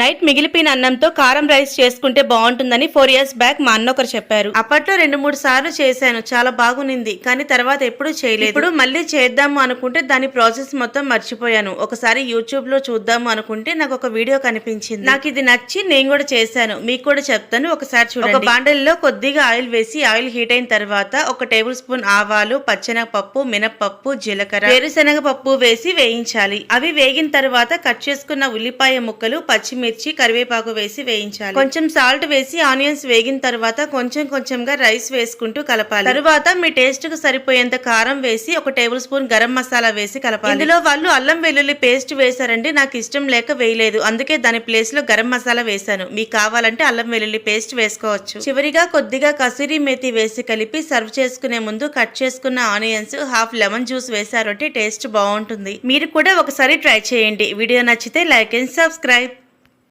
Night మిగిలిపోయిన అన్నంతో కారం రైస్ చేసుకుంటే బాగుంటుందని ఫోర్ ఇయర్స్ బ్యాక్ మా అన్న ఒకరు చెప్పారు. అప్పట్లో రెండు మూడు సార్లు చేశాను. చాలా బాగునింది. కానీ తర్వాత ఎప్పుడు చేయలేదు. ఇప్పుడు మళ్ళీ చేద్దాము అనుకుంటే దాని ప్రాసెస్ మొత్తం మర్చిపోయాను. ఒకసారి యూట్యూబ్లో చూద్దాము అనుకుంటే నాకు ఒక వీడియో కనిపించింది. నాకు ఇది నచ్చి నేను కూడా చేశాను. మీకు కూడా చెప్తాను. ఒకసారి చూడండి. ఒక బాండల్లో కొద్దిగా ఆయిల్ వేసి ఆయిల్ హీట్ అయిన తర్వాత ఒక టేబుల్ స్పూన్ ఆవాలు పచ్చెనగపప్పు మినపప్పు జీలకర్ర వేరుశనగ పప్పు వేసి వేయించాలి. అవి వేగిన తర్వాత కట్ చేసుకున్న ఉల్లిపాయ ముక్కలు పచ్చిమిర్చి కరివేపాకు వేసి వేయించాలి. కొంచెం సాల్ట్ వేసి ఆనియన్స్ వేగిన తర్వాత కొంచెం కొంచెంగా రైస్ వేసుకుంటూ కలపాలి. తరువాత మీ టేస్ట్కు సరిపోయేంత కారం వేసి ఒక టేబుల్ స్పూన్ గరం మసాలా వేసి కలపాలి. ఇందులో వాళ్ళు అల్లం వెల్లుల్లి పేస్ట్ వేశారండి నాకు ఇష్టం లేక వేయలేదు. అందుకే దాని ప్లేస్లో గరం మసాలా వేశాను. మీకు కావాలంటే అల్లం వెల్లుల్లి పేస్ట్ వేసుకోవచ్చు. చివరిగా కొద్దిగా కసూరి మేతి వేసి కలిపి సర్వ్ చేసుకునే ముందు కట్ చేసుకున్న ఆనియన్స్ హాఫ్ లెమన్ జ్యూస్ వేశారంటే టేస్ట్ బాగుంటుంది. మీరు కూడా ఒకసారి ట్రై చేయండి. వీడియో నచ్చితే లైక్ అండ్ సబ్స్క్రైబ్